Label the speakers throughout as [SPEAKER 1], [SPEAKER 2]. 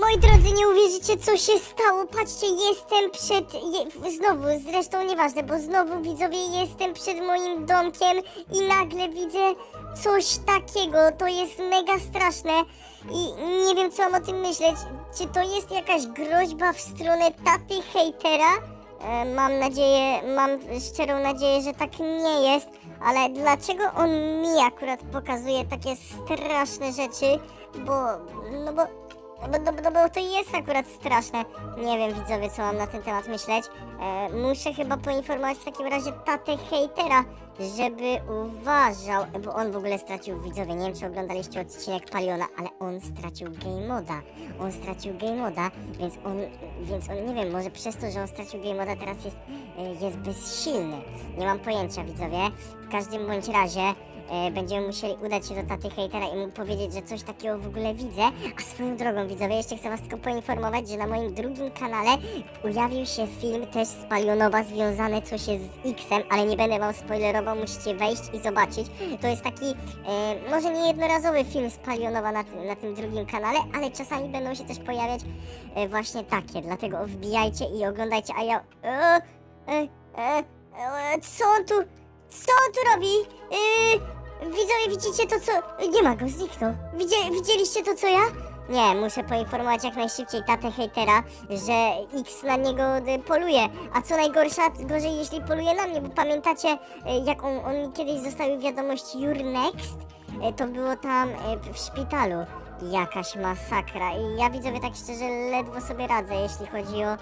[SPEAKER 1] Moi drodzy, nie uwierzycie, co się stało. Patrzcie, jestem przed. Je, znowu, zresztą nieważne, bo znowu widzowie, jestem przed moim domkiem i nagle widzę coś takiego. To jest mega straszne i nie wiem, co mam o tym myśleć. Czy to jest jakaś groźba w stronę taty hejtera? E, mam nadzieję, mam szczerą nadzieję, że tak nie jest, ale dlaczego on mi akurat pokazuje takie straszne rzeczy? Bo, no bo bo, no, bo- no bo to jest akurat straszne. Nie wiem, widzowie, co mam na ten temat myśleć. E, muszę chyba poinformować w takim razie tatę hejtera, żeby uważał, bo on w ogóle stracił, widzowie, nie wiem, czy oglądaliście odcinek Paliona, ale on stracił game moda. On stracił game moda, więc on, więc on, nie wiem, może przez to, że on stracił game moda, teraz jest, e, jest bezsilny. Nie mam pojęcia, widzowie. W każdym bądź razie e, będziemy musieli udać się do taty hejtera i mu powiedzieć, że coś takiego w ogóle widzę. A swoją drogą, widzowie, jeszcze chcę was tylko poinformować, że na moim drugim kanale pojawił się film też z Palionowa związany coś z X-em, ale nie będę wam spoilerował, musicie wejść i zobaczyć. To jest taki, e, może nie jednorazowy film z Palionowa na, na tym drugim kanale, ale czasami będą się też pojawiać e, właśnie takie, dlatego wbijajcie i oglądajcie, a ja... E, e, e, e, co on tu... Co on tu robi? Yy, widzowie, widzicie to, co... Nie ma go, zniknął. Widzie, widzieliście to, co ja? Nie, muszę poinformować jak najszybciej tatę hejtera, że X na niego y, poluje. A co najgorsza, gorzej jeśli poluje na mnie, bo pamiętacie, y, jak on, on kiedyś zostawił wiadomość You're next? Y, To było tam w szpitalu. Jakaś masakra. I ja widzowie tak szczerze ledwo sobie radzę, jeśli chodzi o,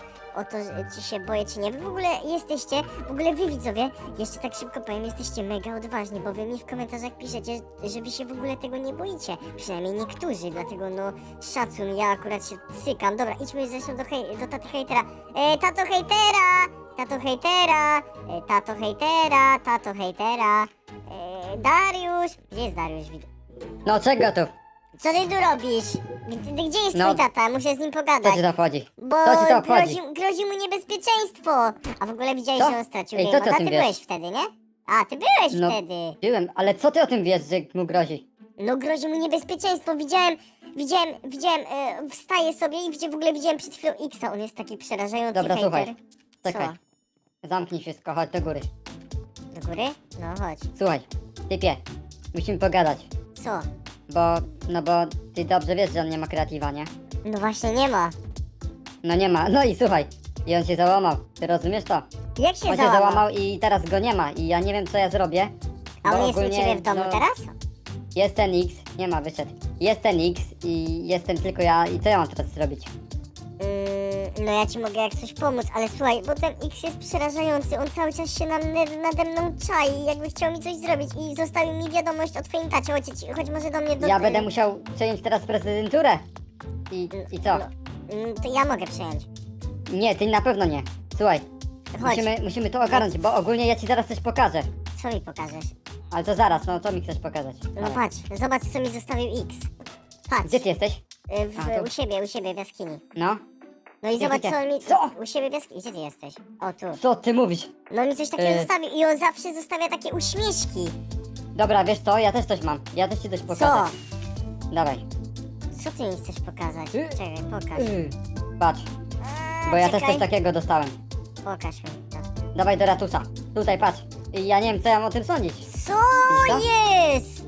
[SPEAKER 1] o to, czy się boję, czy nie. Wy w ogóle jesteście, w ogóle wy widzowie, jeszcze tak szybko powiem, jesteście mega odważni, bo wy mi w komentarzach piszecie, że wy się w ogóle tego nie boicie. Przynajmniej niektórzy, dlatego no szacun, ja akurat się cykam. Dobra, idźmy zresztą do, hej, do taty hejtera. E, tato hejtera! Tato hejtera! E, tato hejtera! Tato hejtera! E, Dariusz! Gdzie jest Dariusz?
[SPEAKER 2] No czego tu?
[SPEAKER 1] Co ty tu robisz? Gdzie, gdzie jest
[SPEAKER 2] No.
[SPEAKER 1] twój tata? Muszę z nim
[SPEAKER 2] Co
[SPEAKER 1] pogadać.
[SPEAKER 2] ci to wchodzi?
[SPEAKER 1] Bo
[SPEAKER 2] Co ci to
[SPEAKER 1] grozi, grozi mu niebezpieczeństwo. A w ogóle widziałeś,
[SPEAKER 2] Co?
[SPEAKER 1] że on stracił
[SPEAKER 2] Ej, co ty o tym
[SPEAKER 1] Ty
[SPEAKER 2] wiesz?
[SPEAKER 1] byłeś wtedy, nie? A, ty byłeś
[SPEAKER 2] No.
[SPEAKER 1] wtedy.
[SPEAKER 2] Byłem, ale co ty o tym wiesz, że mu grozi?
[SPEAKER 1] No grozi mu niebezpieczeństwo. Widziałem, widziałem, widziałem, e, wstaję sobie i widzę, w ogóle widziałem przed chwilą Xa. On jest taki przerażający
[SPEAKER 2] Dobra,
[SPEAKER 1] hejter.
[SPEAKER 2] słuchaj. Czekaj. Zamknij wszystko, chodź do góry.
[SPEAKER 1] Do góry? No chodź.
[SPEAKER 2] Słuchaj, typie, musimy pogadać,
[SPEAKER 1] Co?
[SPEAKER 2] Bo, no bo ty dobrze wiesz, że on nie ma kreatywa, nie?
[SPEAKER 1] No właśnie nie ma.
[SPEAKER 2] No nie ma, no i słuchaj, i on się załamał, ty rozumiesz to?
[SPEAKER 1] Jak się
[SPEAKER 2] On się
[SPEAKER 1] załamał?
[SPEAKER 2] załamał i teraz go nie ma i ja nie wiem co ja zrobię.
[SPEAKER 1] A
[SPEAKER 2] bo
[SPEAKER 1] on jest u
[SPEAKER 2] ogólnie,
[SPEAKER 1] ciebie w domu
[SPEAKER 2] no,
[SPEAKER 1] teraz?
[SPEAKER 2] Jest ten X, nie ma, wyszedł. Jest ten X i jestem tylko ja i co ja mam teraz zrobić?
[SPEAKER 1] Mm, no ja ci mogę jak coś pomóc, ale słuchaj, bo ten X jest przerażający, on cały czas się na, nade mną czai, jakby chciał mi coś zrobić i zostawił mi wiadomość o twoim tacie, chodź, może do mnie do...
[SPEAKER 2] Ja będę musiał przejąć teraz prezydenturę. I, i co?
[SPEAKER 1] No, to ja mogę przejąć.
[SPEAKER 2] Nie, ty na pewno nie. Słuchaj,
[SPEAKER 1] Chodź,
[SPEAKER 2] musimy, musimy to ogarnąć, bo ogólnie ja ci zaraz coś pokażę.
[SPEAKER 1] co mi pokażesz?
[SPEAKER 2] Ale to zaraz, no co mi chcesz pokazać?
[SPEAKER 1] No patrz, zobacz co mi zostawił X. Patrz,
[SPEAKER 2] Gdzie ty jesteś?
[SPEAKER 1] y, w,
[SPEAKER 2] A, tu.
[SPEAKER 1] u siebie, u siebie w jaskini.
[SPEAKER 2] No.
[SPEAKER 1] No i zobacz
[SPEAKER 2] ty?
[SPEAKER 1] co on mi...
[SPEAKER 2] Co?
[SPEAKER 1] U siebie w jaskini, gdzie ty jesteś? O tu.
[SPEAKER 2] Co ty mówisz?
[SPEAKER 1] No on mi coś takiego
[SPEAKER 2] Y.
[SPEAKER 1] zostawił i on zawsze zostawia takie uśmieszki.
[SPEAKER 2] Dobra, wiesz co? Ja też coś mam. Ja też ci coś
[SPEAKER 1] Co?
[SPEAKER 2] pokażę. Dawaj.
[SPEAKER 1] Co ty mi chcesz pokazać?
[SPEAKER 2] Y.
[SPEAKER 1] Czekaj, pokaż.
[SPEAKER 2] Yy, Patrz,
[SPEAKER 1] A,
[SPEAKER 2] bo ja też
[SPEAKER 1] czekaj.
[SPEAKER 2] coś takiego dostałem.
[SPEAKER 1] Pokaż mi to.
[SPEAKER 2] Dawaj do ratusa. Tutaj patrz. I ja nie wiem co ja mam o tym sądzić.
[SPEAKER 1] Co
[SPEAKER 2] to?
[SPEAKER 1] jest?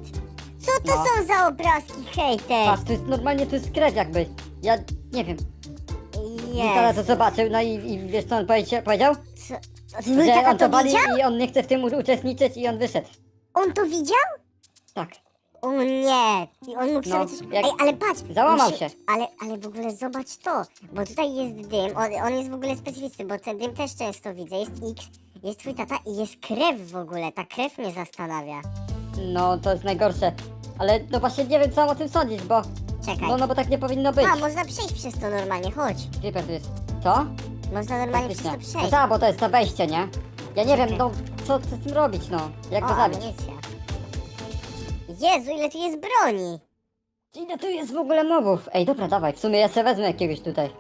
[SPEAKER 1] Co to
[SPEAKER 2] No.
[SPEAKER 1] są za obrazki, hejter?
[SPEAKER 2] Patrz, to jest normalnie to jest krew jakby. Ja nie wiem. Witala to zobaczył, no i, i wiesz co on powie- powiedział?
[SPEAKER 1] Co?
[SPEAKER 2] Że
[SPEAKER 1] Mój tata
[SPEAKER 2] on
[SPEAKER 1] to
[SPEAKER 2] wali
[SPEAKER 1] widział?
[SPEAKER 2] i on nie chce w tym u- uczestniczyć i on wyszedł.
[SPEAKER 1] On to widział?
[SPEAKER 2] Tak.
[SPEAKER 1] O nie! I on mógł
[SPEAKER 2] No,
[SPEAKER 1] sobie coś...
[SPEAKER 2] jak-
[SPEAKER 1] Ej, ale patrz!
[SPEAKER 2] Załamał się.
[SPEAKER 1] Ale, ale w ogóle zobacz to, bo tutaj jest dym, on, on jest w ogóle specyficzny, bo ten dym też często widzę, jest X, jest twój tata i jest krew w ogóle, ta krew mnie zastanawia.
[SPEAKER 2] No to jest najgorsze. Ale no właśnie nie wiem co mam o tym sądzić, bo.
[SPEAKER 1] Czekaj.
[SPEAKER 2] No, no bo tak nie powinno być.
[SPEAKER 1] A, można przejść przez to normalnie, chodź.
[SPEAKER 2] Creeper tu jest. Co?
[SPEAKER 1] Można normalnie przez to
[SPEAKER 2] No
[SPEAKER 1] przejść.
[SPEAKER 2] tak, bo to jest to wejście, nie? Ja nie wiem, no co, co z tym robić, no. Jak
[SPEAKER 1] o,
[SPEAKER 2] go zabić?
[SPEAKER 1] amunicja. Jezu, ile tu jest broni!
[SPEAKER 2] Ile tu jest w ogóle mobów? Ej, dobra, dawaj, w sumie ja sobie wezmę jakiegoś tutaj.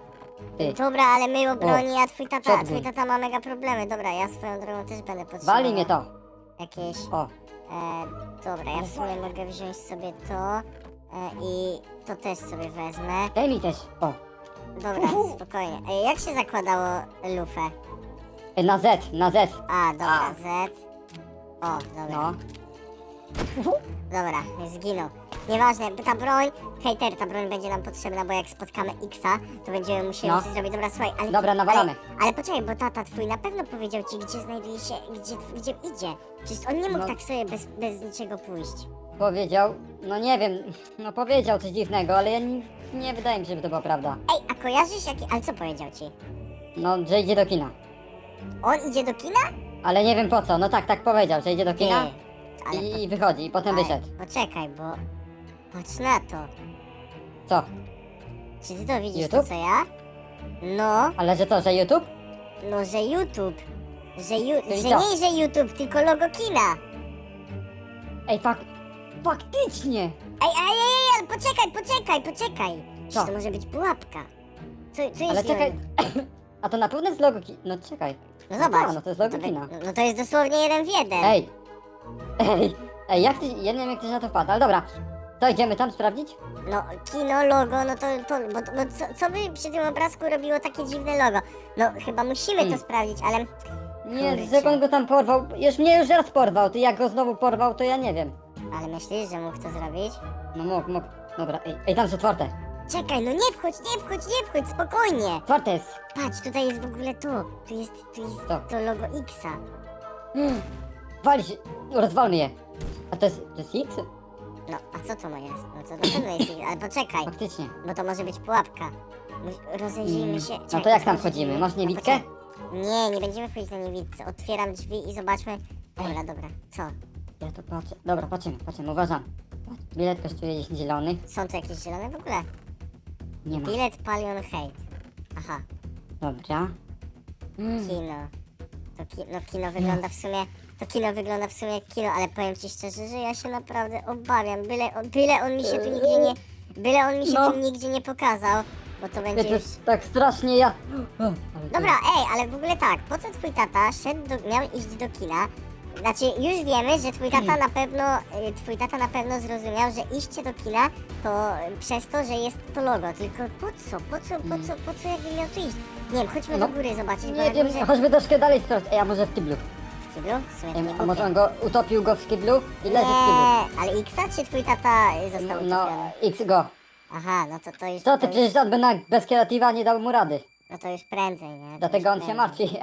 [SPEAKER 2] Ty,
[SPEAKER 1] Dobra, ale my o broni, a twój tata,
[SPEAKER 2] shotgun.
[SPEAKER 1] twój tata ma mega problemy. Dobra, ja swoją drogą też będę potrzebował.
[SPEAKER 2] wali mnie to.
[SPEAKER 1] Jakieś...
[SPEAKER 2] O,
[SPEAKER 1] E, dobra, ja w sumie mogę wziąć sobie to e, i to też sobie wezmę.
[SPEAKER 2] daj mi też. O,
[SPEAKER 1] Dobra, spokojnie. Ej, jak się zakładało lufę?
[SPEAKER 2] E, Na Z, na Z.
[SPEAKER 1] A, dobra,
[SPEAKER 2] A.
[SPEAKER 1] Z. O, dobra.
[SPEAKER 2] No.
[SPEAKER 1] Dobra, zginął. Nieważne, ta broń, hejter, ta broń będzie nam potrzebna, bo jak spotkamy Xa, to będziemy musieli
[SPEAKER 2] No.
[SPEAKER 1] coś zrobić. Dobra, słuchaj, ale...
[SPEAKER 2] Dobra, nawalamy.
[SPEAKER 1] Ale, ale poczekaj, bo tata twój na pewno powiedział ci, gdzie znajduje się, gdzie, gdzie idzie. Przecież on nie mógł
[SPEAKER 2] No.
[SPEAKER 1] tak sobie bez, bez niczego pójść.
[SPEAKER 2] Powiedział, no nie wiem, no powiedział coś dziwnego, ale ja nie, nie wydaje mi się, że to była prawda.
[SPEAKER 1] Ej, a kojarzysz jaki... Ale co powiedział ci?
[SPEAKER 2] No, że idzie do kina.
[SPEAKER 1] On idzie do kina?
[SPEAKER 2] Ale nie wiem po co, no tak, tak powiedział, że idzie do kina
[SPEAKER 1] Ty, ale
[SPEAKER 2] i, i wychodzi, i potem
[SPEAKER 1] Ale
[SPEAKER 2] wyszedł.
[SPEAKER 1] Poczekaj, bo... Patrz na to.
[SPEAKER 2] Co?
[SPEAKER 1] Czy ty to widzisz,
[SPEAKER 2] YouTube?
[SPEAKER 1] to co ja? No,
[SPEAKER 2] Ale że co, że YouTube?
[SPEAKER 1] no, że YouTube. Że, ju,
[SPEAKER 2] Czyli
[SPEAKER 1] że
[SPEAKER 2] co?
[SPEAKER 1] nie, że YouTube, tylko logo kina.
[SPEAKER 2] Ej, fak... Faktycznie!
[SPEAKER 1] Ej, ej, ej, ale poczekaj, poczekaj, poczekaj.
[SPEAKER 2] Co?
[SPEAKER 1] to może być pułapka. Co, co
[SPEAKER 2] Ale
[SPEAKER 1] jeśli
[SPEAKER 2] czekaj, a to na pewno jest logo ki... No czekaj.
[SPEAKER 1] No zobacz.
[SPEAKER 2] A, no to jest logo
[SPEAKER 1] wy-
[SPEAKER 2] kina.
[SPEAKER 1] No to jest dosłownie jeden w jeden.
[SPEAKER 2] Ej! Ej! Ej, jak ty... Ja nie wiem jak ty na to wpadł, ale dobra. To idziemy tam sprawdzić?
[SPEAKER 1] No, kino, logo, no to, to bo, bo co, co by przy tym obrazku robiło takie dziwne logo? No, chyba musimy
[SPEAKER 2] Hmm.
[SPEAKER 1] to sprawdzić, ale...
[SPEAKER 2] Nie,
[SPEAKER 1] Kurczę.
[SPEAKER 2] że on go tam porwał. Już mnie już raz porwał, ty jak go znowu porwał, to ja nie wiem.
[SPEAKER 1] Ale myślisz, że mógł to zrobić?
[SPEAKER 2] No mógł, mógł. Dobra, ej, ej tam jest otwarte.
[SPEAKER 1] Czekaj, no nie wchodź, nie wchodź, nie wchodź, spokojnie.
[SPEAKER 2] Otwarte jest.
[SPEAKER 1] Patrz, tutaj jest w ogóle to. Tu jest, tu jest
[SPEAKER 2] Co?
[SPEAKER 1] to logo Xa.
[SPEAKER 2] Mm. Wali się, rozwalmy je. A to jest, to jest X?
[SPEAKER 1] No, a co to ma jest? No to na pewno jest X, ale poczekaj,
[SPEAKER 2] Faktycznie.
[SPEAKER 1] bo to może być pułapka. Mu- Rozejrzyjmy
[SPEAKER 2] Mm.
[SPEAKER 1] się.
[SPEAKER 2] No to jak tam wchodzimy? Masz
[SPEAKER 1] no
[SPEAKER 2] niewidkę?
[SPEAKER 1] Nie, nie będziemy wchodzić na niewidce. Otwieram drzwi i zobaczmy. Dobra, dobra, co?
[SPEAKER 2] Ja to patrzę. Dobra, patrzymy, patrzymy, uważam. Bilet kosztuje 10 zielonych.
[SPEAKER 1] Są tu jakieś zielone w ogóle?
[SPEAKER 2] Nie ma.
[SPEAKER 1] Bilet Palion Hate. Aha,
[SPEAKER 2] Dobra. Mm.
[SPEAKER 1] kino. To ki no kino wygląda w sumie... To kino wygląda w sumie jak kino, ale powiem ci szczerze, że ja się naprawdę obawiam. Byle on, byle on mi się tu nigdzie nie... Byle on mi się
[SPEAKER 2] No.
[SPEAKER 1] tu nigdzie nie pokazał, bo to będzie już...
[SPEAKER 2] tak strasznie ja... O, ale to-
[SPEAKER 1] Dobra, ej, ale w ogóle tak, po co twój tata szedł do, miał iść do kina? Znaczy, już wiemy, że twój tata na pewno, y, twój tata na pewno zrozumiał, że iście do kina to y, przez to, że jest to logo, tylko po co, po co, po co, po co jakby miał tu iść? Nie wiem, chodźmy
[SPEAKER 2] No,
[SPEAKER 1] do góry zobaczyć, bo
[SPEAKER 2] Nie wiem,
[SPEAKER 1] górze...
[SPEAKER 2] chodźmy troszkę dalej sprawdzić. Ej, a może w kiblu?
[SPEAKER 1] W kiblu? W sumie to
[SPEAKER 2] Ej,
[SPEAKER 1] nie
[SPEAKER 2] a może on go utopił go w kiblu i leży w kiblu?
[SPEAKER 1] Nie, ale Xa czy twój tata y, został
[SPEAKER 2] No,
[SPEAKER 1] utopiony?
[SPEAKER 2] X go.
[SPEAKER 1] Aha, no to to już...
[SPEAKER 2] Co ty,
[SPEAKER 1] to już,
[SPEAKER 2] przecież on by na, bez kreatywa nie dał mu rady.
[SPEAKER 1] No to już prędzej, nie? To
[SPEAKER 2] Dlatego
[SPEAKER 1] już
[SPEAKER 2] on się
[SPEAKER 1] prędzej.
[SPEAKER 2] martwi.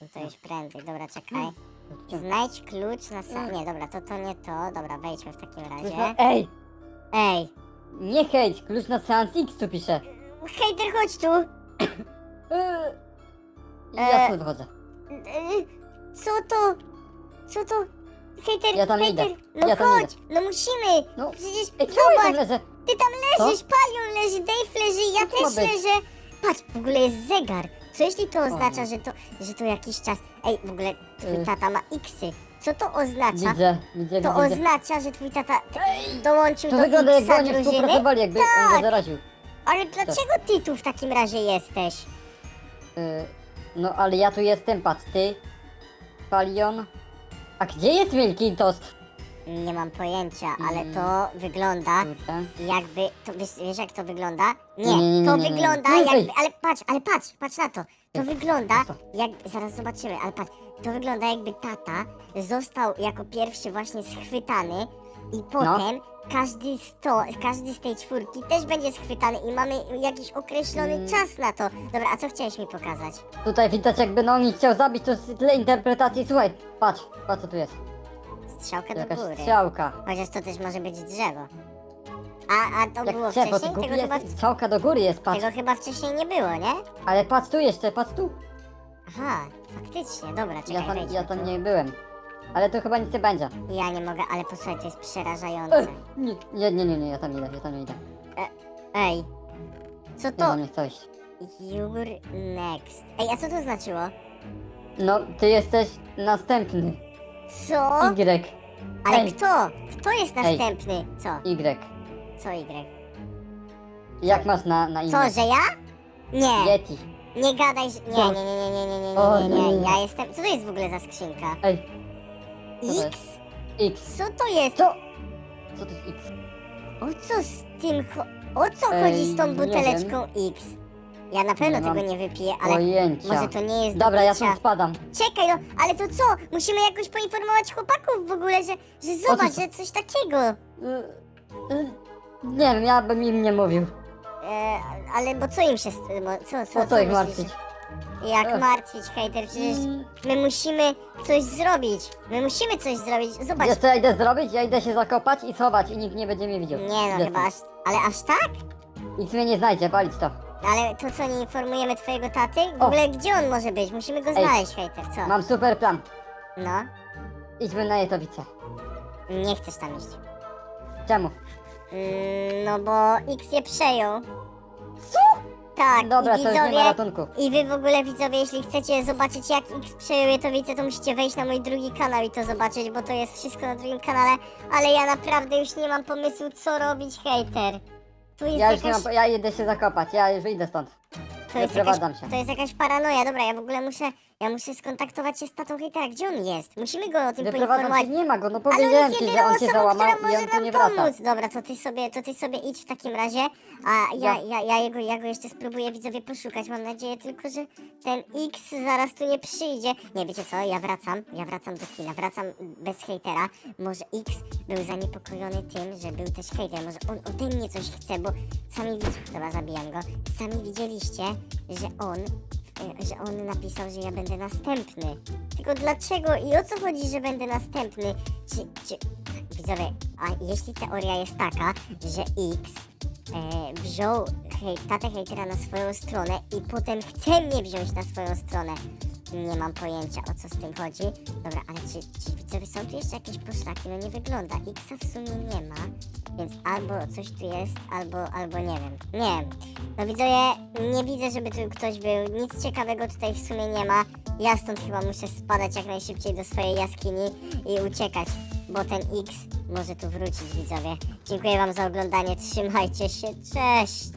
[SPEAKER 1] No to już prędzej, dobra, czekaj. Znajdź klucz na sam... Nie, dobra, to to nie to. Dobra, wejdźmy w takim razie.
[SPEAKER 2] Ej,
[SPEAKER 1] Ej!
[SPEAKER 2] nie hejt, klucz na seans X tu pisze.
[SPEAKER 1] Hejter, chodź tu!
[SPEAKER 2] Eee,
[SPEAKER 1] E,
[SPEAKER 2] Ja tu wychodzę.
[SPEAKER 1] Yy, Co to? Co to? Hejter,
[SPEAKER 2] Ja tam
[SPEAKER 1] hejter!
[SPEAKER 2] idę.
[SPEAKER 1] No
[SPEAKER 2] Ja tam
[SPEAKER 1] chodź! No musimy!
[SPEAKER 2] No.
[SPEAKER 1] Przecież
[SPEAKER 2] Ej, co ja tam
[SPEAKER 1] zobacz!
[SPEAKER 2] leżę?
[SPEAKER 1] Ty tam leżysz? Palion leży, Dave leży, ja
[SPEAKER 2] Co to ma
[SPEAKER 1] też
[SPEAKER 2] być?
[SPEAKER 1] leżę! Patrz, w ogóle jest zegar! Co jeśli to oznacza, że to, że to jakiś czas... Ej, w ogóle twój
[SPEAKER 2] Y.
[SPEAKER 1] tata ma Xy. Co to oznacza?
[SPEAKER 2] Widzę, widzę,
[SPEAKER 1] To
[SPEAKER 2] widzę.
[SPEAKER 1] oznacza, że twój tata dołączył
[SPEAKER 2] To
[SPEAKER 1] do
[SPEAKER 2] wygląda jakby
[SPEAKER 1] Xa
[SPEAKER 2] oni
[SPEAKER 1] drużyny?
[SPEAKER 2] współpracowali, jakby on
[SPEAKER 1] Tak.
[SPEAKER 2] go zaraził.
[SPEAKER 1] Ale dlaczego ty tu w takim razie jesteś?
[SPEAKER 2] Yy, no ale ja tu jestem, patrz, ty, Palion. A gdzie jest Milky Toast?
[SPEAKER 1] Nie mam pojęcia, ale
[SPEAKER 2] Mm.
[SPEAKER 1] to wygląda
[SPEAKER 2] Kurde.
[SPEAKER 1] jakby... To, wiesz, wiesz jak to wygląda? Nie,
[SPEAKER 2] Nie, nie, nie,
[SPEAKER 1] to
[SPEAKER 2] nie, nie.
[SPEAKER 1] wygląda
[SPEAKER 2] Ej,
[SPEAKER 1] jakby... Ale patrz, ale patrz, patrz na to. To wygląda
[SPEAKER 2] co?
[SPEAKER 1] jak... Zaraz zobaczymy, ale patrz. To wygląda jakby tata został jako pierwszy właśnie schwytany
[SPEAKER 2] No.
[SPEAKER 1] i potem każdy, sto, każdy z tej czwórki też będzie schwytany i mamy jakiś określony
[SPEAKER 2] Mm.
[SPEAKER 1] czas na to. Dobra, a co chciałeś mi pokazać?
[SPEAKER 2] Tutaj widać jakby no on ich chciał zabić, to jest tyle interpretacji. Słuchaj, patrz, patrz co tu jest.
[SPEAKER 1] Strzałka do
[SPEAKER 2] Jakaś
[SPEAKER 1] góry.
[SPEAKER 2] strzałka.
[SPEAKER 1] Chociaż to też może być drzewo. A, a to
[SPEAKER 2] Jak
[SPEAKER 1] było wcześniej?
[SPEAKER 2] tylko
[SPEAKER 1] Tego chyba,
[SPEAKER 2] jest, strzałka do góry jest, patrz.
[SPEAKER 1] tego chyba wcześniej nie było, nie?
[SPEAKER 2] Ale patrz tu jeszcze, patrz tu.
[SPEAKER 1] Aha, faktycznie, dobra, czekaj,
[SPEAKER 2] Ja tam,
[SPEAKER 1] wejdźmy
[SPEAKER 2] ja tam
[SPEAKER 1] tu.
[SPEAKER 2] nie byłem. Ale to chyba nic nie będzie.
[SPEAKER 1] Ja nie mogę, ale posłuchaj, to jest przerażające.
[SPEAKER 2] Nie, nie, nie, nie, nie, ja tam idę, ja tam nie idę.
[SPEAKER 1] Ej, co
[SPEAKER 2] Ja
[SPEAKER 1] to?
[SPEAKER 2] tam nie chcę iść.
[SPEAKER 1] You're next. Ej, a co to znaczyło?
[SPEAKER 2] No, ty jesteś następny.
[SPEAKER 1] Co?
[SPEAKER 2] Y.
[SPEAKER 1] Ale
[SPEAKER 2] Ej.
[SPEAKER 1] kto? Kto jest
[SPEAKER 2] Ej.
[SPEAKER 1] następny? Co?
[SPEAKER 2] Y.
[SPEAKER 1] Co Y?
[SPEAKER 2] Jak masz na, na imię?
[SPEAKER 1] Co, że ja? Nie,
[SPEAKER 2] Yeti.
[SPEAKER 1] nie gadaj, że... Nie, nie, nie, nie, nie, nie, nie,
[SPEAKER 2] O,
[SPEAKER 1] nie,
[SPEAKER 2] nie,
[SPEAKER 1] nie,
[SPEAKER 2] nie,
[SPEAKER 1] ja jestem... Co to jest w ogóle za skrzynka?
[SPEAKER 2] Ej, to jest?
[SPEAKER 1] X?
[SPEAKER 2] X.
[SPEAKER 1] Co to jest?
[SPEAKER 2] Co? Co to jest X?
[SPEAKER 1] O co z tym cho- O co
[SPEAKER 2] Ej,
[SPEAKER 1] chodzi z tą
[SPEAKER 2] nie
[SPEAKER 1] buteleczką X? Ja na pewno
[SPEAKER 2] Nie mam
[SPEAKER 1] tego nie wypiję, ale
[SPEAKER 2] Pojęcia.
[SPEAKER 1] może to nie jest
[SPEAKER 2] Dobra,
[SPEAKER 1] do
[SPEAKER 2] ja
[SPEAKER 1] picia.
[SPEAKER 2] stąd spadam.
[SPEAKER 1] Czekaj, no, ale to co? Musimy jakoś poinformować chłopaków w ogóle, że, że zobacz,
[SPEAKER 2] co-
[SPEAKER 1] że coś takiego.
[SPEAKER 2] Y, y, Nie wiem, ja bym im nie mówił.
[SPEAKER 1] E, ale bo co im się... st- bo Co, co,
[SPEAKER 2] Po co ich
[SPEAKER 1] myślisz?
[SPEAKER 2] martwić?
[SPEAKER 1] Jak
[SPEAKER 2] Ech.
[SPEAKER 1] martwić, hejter? Przecież
[SPEAKER 2] Mm.
[SPEAKER 1] my musimy coś zrobić. My musimy coś zrobić. Zobacz.
[SPEAKER 2] Wiesz co ja idę zrobić? Ja idę się zakopać i schować i nikt nie będzie mnie widział.
[SPEAKER 1] Nie no, chyba aż... Ale aż tak?
[SPEAKER 2] Nic mnie nie znajdzie, palić to.
[SPEAKER 1] Ale to co, nie informujemy twojego taty? W
[SPEAKER 2] O.
[SPEAKER 1] ogóle gdzie on może być? Musimy go znaleźć, hejter, co?
[SPEAKER 2] Mam super plan.
[SPEAKER 1] No,
[SPEAKER 2] Idźmy na Jetowice.
[SPEAKER 1] nie chcesz tam iść.
[SPEAKER 2] Czemu?
[SPEAKER 1] Mm, no bo X je przejął. Co? Tak,
[SPEAKER 2] Dobra,
[SPEAKER 1] i
[SPEAKER 2] to już nie ma
[SPEAKER 1] widzowie...
[SPEAKER 2] ratunku.
[SPEAKER 1] I wy w ogóle widzowie, jeśli chcecie zobaczyć jak X przejął Jetowice, to musicie wejść na mój drugi kanał i to zobaczyć, bo to jest wszystko na drugim kanale, ale ja naprawdę już nie mam pomysłu co robić, hejter. Tu jest
[SPEAKER 2] Ja już nie
[SPEAKER 1] jakaś...
[SPEAKER 2] mam, ja idę się zakopać, ja już idę stąd.
[SPEAKER 1] To jest, jakaś,
[SPEAKER 2] Wyprowadzam się.
[SPEAKER 1] to jest jakaś paranoja, dobra, ja w ogóle muszę, ja muszę skontaktować się z tatą hejtera, gdzie on jest? Musimy go o tym
[SPEAKER 2] Wyprowadzam
[SPEAKER 1] poinformować.
[SPEAKER 2] nie ma go, no powiedziałem ci, że on się załamał i on tu nie wraca.
[SPEAKER 1] pomóc. Dobra, to ty sobie, to ty sobie idź w takim razie, a ja,
[SPEAKER 2] Ja-
[SPEAKER 1] ja, jego, ja go jeszcze spróbuję widzowie poszukać. Mam nadzieję tylko, że ten X zaraz tu nie przyjdzie. Nie, wiecie co, ja wracam, ja wracam do kina, wracam bez hejtera. Może X był zaniepokojony tym, że był też hejter, może on ode mnie coś chce, bo sami widzieliście, dobra, zabijam go, sami widzieliście, że on że on napisał, że ja będę następny. Tylko dlaczego i o co chodzi, że będę następny? Czy, czy... Widzowie, a jeśli teoria jest taka, że X e, wziął hej, tatę hejtera na swoją stronę i potem chce mnie wziąć na swoją stronę. Nie mam pojęcia o co z tym chodzi. Dobra, ale czy, czy widzowie są tu jeszcze jakieś poszlaki? No nie wygląda. Xa w sumie nie ma, więc albo coś tu jest, albo, albo nie wiem. Nie wiem. No widzowie, nie widzę, żeby tu ktoś był. Nic ciekawego tutaj w sumie nie ma. Ja stąd chyba muszę spadać jak najszybciej do swojej jaskini i uciekać, bo ten X może tu wrócić, widzowie. Dziękuję wam za oglądanie. Trzymajcie się. Cześć!